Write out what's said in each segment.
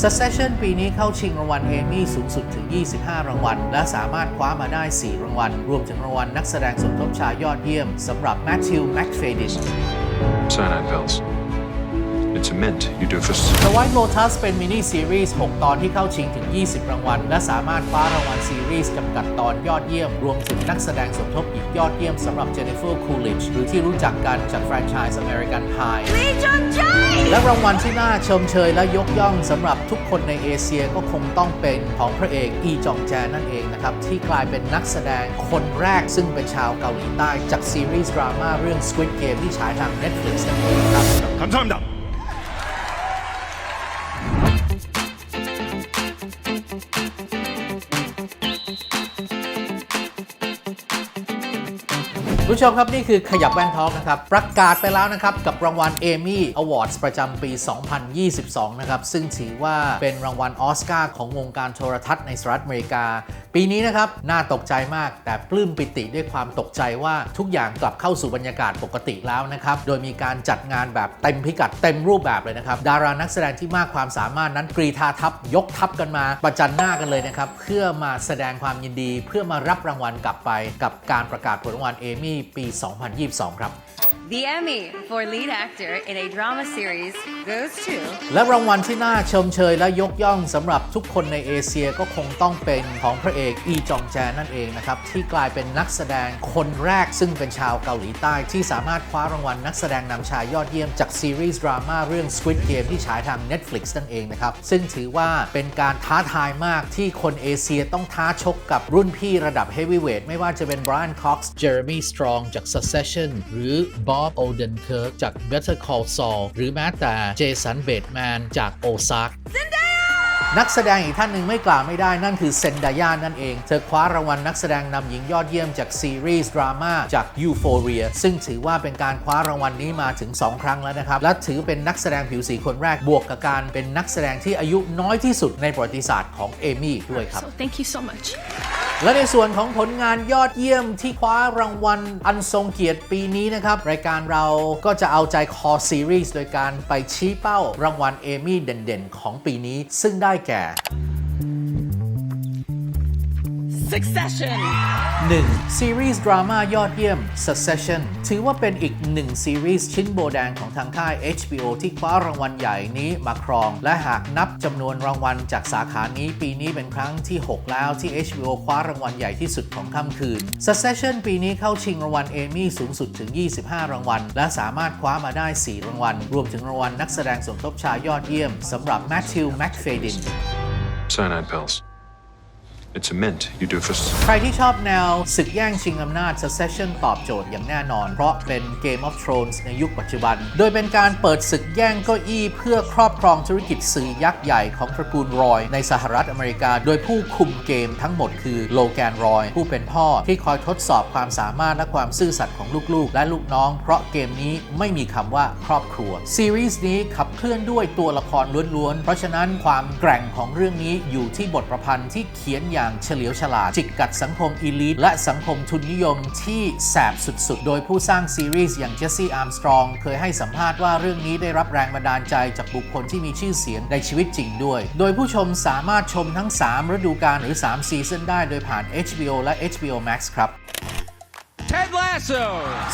Succession ปีนี้เข้าชิงรางวัลเอมี่สูงสุดถึง 25 รางวัล และสามารถคว้ามาได้ 4 รางวัล รวมถึงรางวัลนักแสดงสมทบชายยอดเยี่ยมสำหรับ Matthew McFadden Cyanide pills. It's a mint, you doofus. The White Lotus เป็นมินิซีรีส์ 6 ตอนที่เข้าชิงถึง 20 รางวัล และสามารถคว้ารางวัลซีรีส์กำกัดตอนยอดเยี่ยม รวมถึงนักแสดงสมทบอีกยอดเยี่ยมสำหรับเจเนฟเฟอร์คูลิชหรือที่รู้จักกันจากแฟรนไชส์ American Pie และรางวัลที่น่าชมเชยและยกย่องสำหรับทุกคนในเอเชียก็คงต้องเป็นของพระเอกอีจองแจนั่นเองนะครับที่กลายเป็นนักแสดงคนแรกซึ่งเป็นชาวเกาหลีใต้จากซีรีส์ดราม่าเรื่อง Squid Game ที่ฉายทาง Netflix นั่นเองครับคำถามดับ Thank you. ผู้ชมครับนี่คือขยับแว่นทอกนะครับ ประกาศไปแล้วนะครับ กับรางวัลเอมี่อวอร์ดประจำปี 2022 นะครับ ซึ่งถือว่าเป็นรางวัลออสการ์ของวงการโทรทัศน์ในสหรัฐอเมริกา ปีนี้นะครับ น่าตกใจมาก แต่ปลื้มปิติด้วยความตกใจว่าทุกอย่างกลับเข้าสู่บรรยากาศปกติแล้วนะครับ โดยมีการจัดงานแบบเต็มพิกัดเต็มรูปแบบเลยนะครับ ดารานักแสดงที่มากความสามารถนั้นกรีธาทัพยกทัพกันมาประจันหน้ากันเลยนะครับเพื่อมาแสดงความยินดี เพื่อมารับรางวัลกลับไปกับการประกาศผลรางวัลเอมี่ปี 2022 ครับ The Emmy for lead actor in a drama series goes to และรางวัลที่น่าชมเชยและยกย่องสำหรับทุกคนในเอเชียก็คงต้องเป็นของพระเอกอีจองแจนั่นเองนะครับ ที่กลายเป็นนักแสดงคนแรกซึ่งเป็นชาวเกาหลีใต้ที่สามารถคว้ารางวัลนักแสดงนำชายยอดเยี่ยมจากซีรีส์ดราม่าเรื่อง Squid Game ที่ฉายทาง Netflix นั่นเองนะครับ ซึ่งถือว่าเป็นการท้าทายมากที่คนเอเชียต้องท้าชกกับรุ่นพี่ระดับ Heavyweight ไม่ว่าจะเป็น Brian Cox Jeremy Strong จาก Succession หรือ Bob Odenkirk จาก Better Call Saul หรือแม้แต่ Jason Bateman จาก Ozark นักแสดงอีกท่านหนึ่งไม่กล่าวไม่ได้นั่นคือเซนดายานั่นเอง เธอคว้ารางวัลนักแสดงนำหญิงยอดเยี่ยมจากซีรีส์ดราม่าจาก Euphoria ซึ่งถือว่าเป็นการคว้ารางวัลนี้มาถึง 2 ครั้งแล้วนะครับ และถือเป็นนักแสดงผิวสีคนแรกบวกกับการเป็นนักแสดงที่อายุน้อยที่สุดในประวัติศาสตร์ของเอมี่ด้วยครับ So thank you so much. และในส่วนของผลงานยอดเยี่ยมที่คว้ารางวัลอันทรงเกียรติปีนี้นะครับ รายการเราก็จะเอาใจคอซีรีส์โดยการไปชี้เป้ารางวัลเอมี่เด่นๆ ของปีนี้ ซึ่งได้แก่ Succession. 1. ซีรีส์ดราม่ายอดเยี่ยม Succession ถือว่าเป็นอีกหนึ่งซีรีส์ชิ้นโบแดงของทางค่าย HBO ที่คว้ารางวัลใหญ่นี้มาครอง และหากนับจำนวนรางวัลจากสาขานี้ปีนี้เป็นครั้งที่ 6 แล้วที่ HBO คว้ารางวัลใหญ่ที่สุดของค่ำคืน Succession ปีนี้เข้าชิงรางวัลเอมี่สูงสุดถึง 25 รางวัล และสามารถคว้ามาได้ 4 รางวัล รวมถึงรางวัลนักแสดงสมทบชายยอดเยี่ยมสำหรับ Matthew McFadden Cyanide pills. It's a mint, you doofus. ใครที่ชอบแนวศึกแย่งชิงอำนาจ Succession ตอบโจทย์อย่างแน่นอน เพราะเป็น Game of Thrones ในยุคปัจจุบัน โดยเป็นการเปิดศึกแย่งเก้าอี้เพื่อครอบครองธุรกิจสื่อยักษ์ใหญ่ของตระกูลรอย ในสหรัฐอเมริกา โดยผู้คุมเกมทั้งหมดคือโลแกนรอย ผู้เป็นพ่อที่คอยทดสอบความสามารถและความซื่อสัตย์ของลูกๆ และลูกน้อง เพราะเกมนี้ไม่มีคำว่าครอบครัว ซีรีส์นี้ขับเคลื่อนด้วยตัวละครล้วนๆ เพราะฉะนั้นความแกร่งของเรื่องนี้อยู่ที่บทประพันธ์ที่เขียนอย่างเฉลียวฉลาด จิกกัดสังคมอีลิทและสังคมทุนนิยมที่แสบสุดๆ โดยผู้สร้างซีรีส์อย่างเจสซี่อาร์มสตรองเคยให้สัมภาษณ์ว่าเรื่องนี้ได้รับแรงบันดาลใจจากบุคคลที่มีชื่อเสียงในชีวิตจริงด้วย โดยผู้ชมสามารถชมทั้ง 3 ฤดูกาลหรือ 3 ซีซั่นได้โดยผ่าน HBO และ HBO Max ครับ Lasso.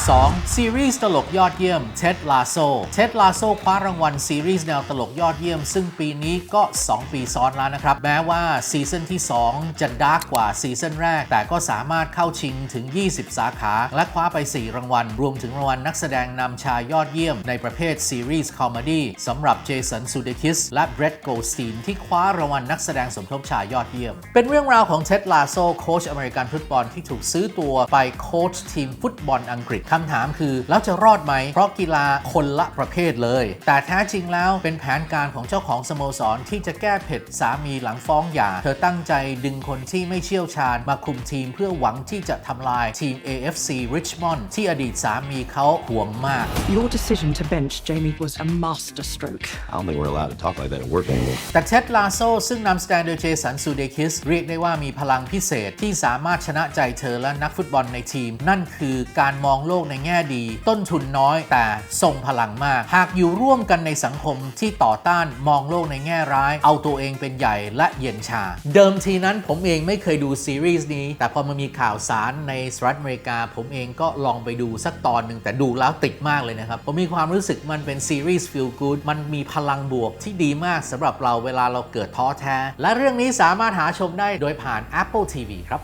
2. ซีรีส์ตลกยอดเยี่ยม Ted Lasso Ted Lasso คว้ารางวัลซีรีส์แนวตลกยอดเยี่ยม ซึ่งปีนี้ก็ 2 ปีซ้อนแล้วนะครับ แม้ว่าซีซั่นที่ 2 จะดาร์กกว่าซีซั่นแรก แต่ก็สามารถเข้าชิงถึง 20 สาขา และคว้าไป 4 รางวัล รวมถึงรางวัลนักแสดงนำชายยอดเยี่ยม ในประเภทซีรีส์คอมเมดี้สำหรับเจสันซูเดคิสและเบรดโกลสตีนที่คว้ารางวัลนักแสดงสมทบชายยอดเยี่ยม เป็นเรื่องราวของเท็ดลาโซโค้ชอเมริกันฟุตบอลที่ถูกซื้อตัวไปโค้ชทีมฟุตบอลอังกฤษคำถามคือ แล้วจะรอดไหม เพราะกีฬาคนละประเภทเลย แต่แท้จริงแล้วเป็นแผนการของเจ้าของสโมสรที่จะแก้เผ็ดสามีหลังฟ้องหย่า เธอตั้งใจดึงคนที่ไม่เชี่ยวชาญมาคุมทีมเพื่อหวังที่จะทำลายทีม AFC Richmond ที่อดีตสามีเขาห่วงมาก Your decision to bench Jamie was a masterstroke. I don't think we're allowed to talk like that at work anymore. แต่เท็ดลาโซซึ่งนำแสดงโดยเจสันซูเดคิสเรียกได้ว่ามีพลังพิเศษที่สามารถชนะใจเธอและนักฟุตบอลในทีม นั่นคือคือการมองโลกในแง่ดี ต้นทุนน้อยแต่ทรงพลังมาก หากอยู่ร่วมกันในสังคมที่ต่อต้านมองโลกในแง่ร้าย เอาตัวเองเป็นใหญ่และเย็นชา เดิมทีนั้นผมเองไม่เคยดูซีรีส์นี้ แต่พอมามีข่าวสารในสหรัฐอเมริกา ผมเองก็ลองไปดูสักตอนหนึ่งแต่ดูแล้วติดมากเลยนะครับ ผมมีความรู้สึกมันเป็นซีรีส์ feel good มันมีพลังบวกที่ดีมากสำหรับเราเวลาเราเกิดท้อแท้ และเรื่องนี้สามารถหาชมได้โดยผ่าน Apple TV ครับ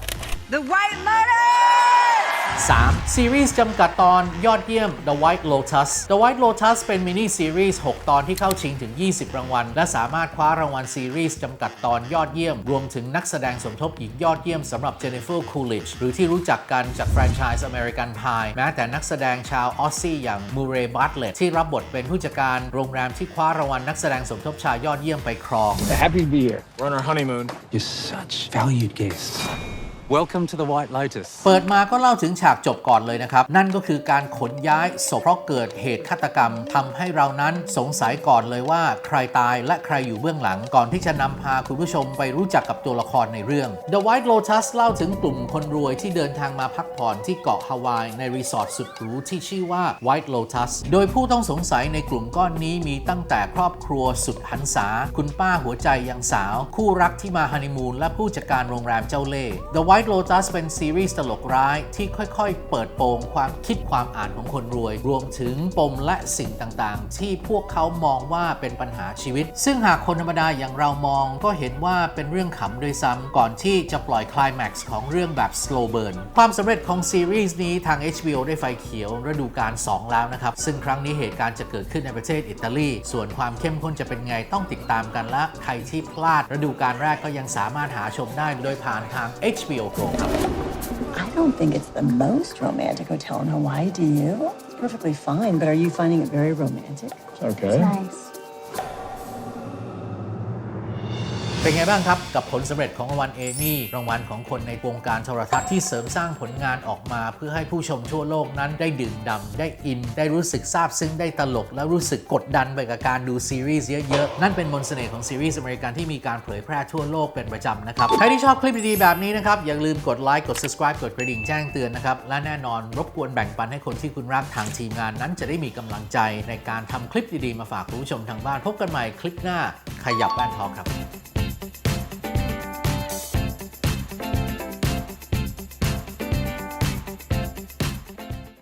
The White Lotus! 3. ซีรีส์จำกัดตอนยอดเยี่ยม The White Lotus The White Lotus เป็นมินิซีรีส์ 6 ตอนที่เข้าชิงถึง 20 รางวัล และสามารถคว้ารางวัลซีรีส์จำกัดตอนยอดเยี่ยม รวมถึงนักแสดงสมทบหญิงยอดเยี่ยมสำหรับเจ n น i เฟอร์คูลิชหรือที่รู้จักกันจากแฟรนไชส์ American Pie แม้แต่นักแสดงชาวออสซี่อย่างมูเรย์บัตเลตที่รับบทเป็นผู้จัดการโรงแรมที่คว้ารางวัลนักแสดงสมทบชายยอดเยี่ยมไปครอง Happy to be here. We're on our honeymoon. You're such valued guests. Welcome to the White Lotus. เปิดมาก็เล่าถึงฉากจบก่อนเลยนะครับ นั่นก็คือการขนย้ายศพเพราะเกิดเหตุฆาตกรรมทำให้เรานั้นสงสัยก่อนเลยว่าใครตายและใครอยู่เบื้องหลังก่อนที่จะนำพาคุณผู้ชมไปรู้จักกับตัวละครในเรื่อง The White Lotus เล่าถึงกลุ่มคนรวยที่เดินทางมาพักผ่อนที่เกาะฮาวายในรีสอร์ทสุดหรูที่ชื่อว่า White Lotus โดยผู้ต้องสงสัยในกลุ่มก้อนนี้มีตั้งแต่ครอบครัวสุดหันษา คุณป้าหัวใจยังสาว คู่รักที่มาฮันนีมูนและผู้จัดการโรงแรมเจ้าเล่ห์ The White Lotus เป็นซีรีส์ตลกร้ายที่ค่อยๆ เปิดโปงความคิดความอ่านของคนรวย รวมถึงปมและสิ่งต่างๆ ที่พวกเขามองว่าเป็นปัญหาชีวิต ซึ่งหากคนธรรมดาอย่างเรามองก็เห็นว่าเป็นเรื่องขำโดยซ้ำก่อนที่จะปล่อยคลายแม็กซ์ของเรื่องแบบ slow burn ความสำเร็จของซีรีส์นี้ทาง HBO ได้ไฟเขียวฤดูกาล2 แล้วนะครับ ซึ่งครั้งนี้เหตุการณ์จะเกิดขึ้นในประเทศอิตาลี ส่วนความเข้มข้นจะเป็นไงต้องติดตามกันและใครที่พลาดฤดูกาลแรกก็ยังสามารถหาชมได้โดยผ่านทาง HBO I don't think it's the most romantic hotel in Hawaii, do you? It's perfectly fine, but are you finding it very romantic? It's okay. It's nice. เป็นไงบ้างครับ กับผลสำเร็จของรางวัลเอมี่รางวัลของคนในวงการโทรทัศน์ที่เสริมสร้างผลงานออกมา เพื่อให้ผู้ชมทั่วโลกนั้นได้ดื่มด่ำได้อิน ได้รู้สึกซาบซึ้งได้ตลก และรู้สึกกดดันไปกับการดูซีรีส์เยอะๆ นั่นเป็นมนต์เสน่ห์ของซีรีส์อเมริกันที่มีการเผยแพร่ทั่วโลกเป็นประจำนะครับ ใครที่ชอบคลิปดีๆแบบนี้นะครับ อย่าลืมกดไลค์กด subscribe กดกระดิ่งแจ้งเตือนนะครับ และแน่นอนรบกวนแบ่งปันให้คนที่คุณรักทางทีมงานนั้นจะได้มีกำลังใจในการทำคลิปดีๆมาฝากผู้ชมทางบ้านพบกันใหม่คลิปหน้าขยับแว่นทอครับ